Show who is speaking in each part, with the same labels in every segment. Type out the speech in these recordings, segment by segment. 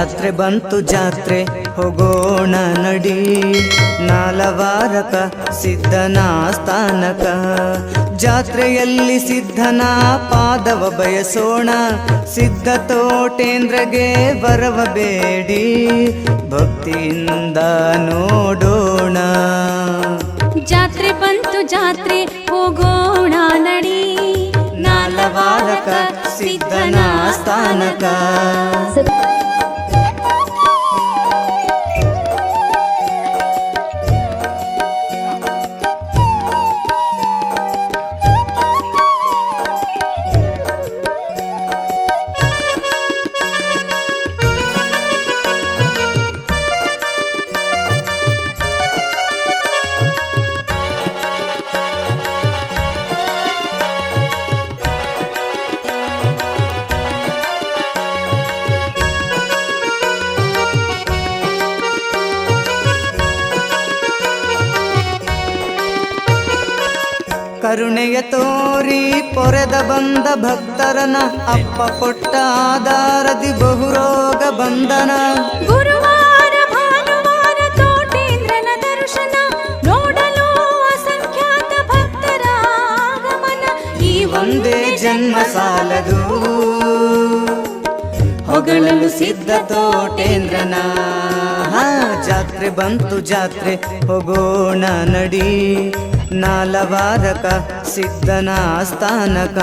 Speaker 1: ಜಾತ್ರೆ ಬಂತು ಜಾತ್ರೆ, ಹೋಗೋಣ ನಡಿ. ನಾಲವಾರಕ ಸಿದ್ಧನ ಸ್ಥಾನಕ ಜಾತ್ರೆಯಲ್ಲಿ ಸಿದ್ಧನ ಪಾದವ ಬಯಸೋಣ. ಸಿದ್ಧ ತೋಟೇಂದ್ರಗೆ ಬರವಬೇಡಿ ಭಕ್ತಿಯಿಂದ ನೋಡೋಣ.
Speaker 2: ಜಾತ್ರೆ ಬಂತು ಜಾತ್ರೆ, ಹೋಗೋಣ ನಡಿ.
Speaker 1: ನಾಲವಾರಕ ಸಿದ್ಧನ ಸ್ಥಾನಕ ಕರುಣೆಯ ತೋರಿ ಪೊರೆದ ಬಂದ ಭಕ್ತರನ ಅಪ್ಪ ಕೊಟ್ಟ ಆಧಾರದಿ ಬಹುರೋಗ ಬಂಧನ.
Speaker 2: ಗುರುವಾರ ಭಾನುವಾರ ತೋಟೇಂದ್ರನ ದರ್ಶನ ನೋಡಲು ಅಸಂಖ್ಯಾತ ಭಕ್ತರ ಆಗಮನ. ಈ
Speaker 1: ಒಂದೇ ಜನ್ಮ ಸಾಲದು. ಹೊಗಳಲು ಸಿದ್ಧ ತೋಟೇಂದ್ರನ. ಜಾತ್ರೆ ಬಂತು ಜಾತ್ರೆ ಹೋಗೋಣ ನಡಿ. ನಾಲವಾರಕ ಸಿದ್ಧನ ಸ್ಥಾನಕ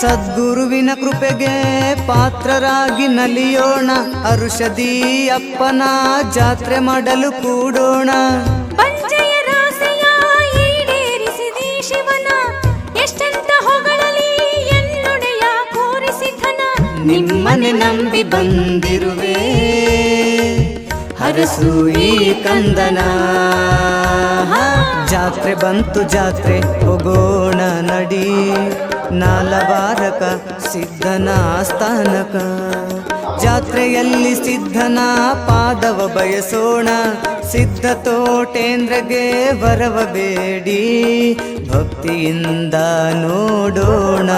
Speaker 1: ಸದ್ಗುರುವಿನ ಕೃಪೆಗೆ ಪಾತ್ರರಾಗಿ ನಲಿಯೋಣ. ಅರುಷದಿ ಅಪ್ಪನ ಜಾತ್ರೆ ಮಾಡಲು ಕೂಡೋಣ. ನಿಮ್ಮನೆ ನಂಬಿ ಬಂದಿರುವೆ. ಹರಸು ಈ ಕಂದನ. ಜಾತ್ರೆ ಬಂತು ಜಾತ್ರೆ, ಹೋಗೋಣ ನಡಿ. ನಾಲವಾರಕ ಸಿದ್ಧನ ಸ್ಥಾನಕ. ಜಾತ್ರೆಯಲ್ಲಿ ಸಿದ್ಧನ ಪಾದವ ಬಯಸೋಣ. ಸಿದ್ಧ ತೋಟೇಂದ್ರಗೆ ಬರವ ಬೇಡಿ. ಭಕ್ತಿಯಿಂದ ನೋಡೋಣ.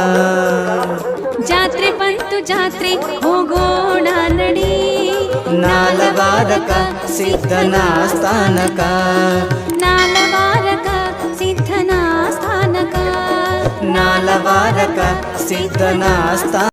Speaker 2: ಜಾತ್ರೆ ಬಂತು ಜಾತ್ರೆ, ಹೋಗೋಣ ನಡಿ.
Speaker 1: ನಾಲವಾರಕ ಸಿದ್ಧನ ಸ್ಥಾನಕ
Speaker 2: ನಾಲವಾರಕ ಸಿದ್ಧನ ಸ್ಥಾನಕ
Speaker 1: ನಾಲವಾರಕ ಸಿದ್ಧನ ಸ್ಥಾನ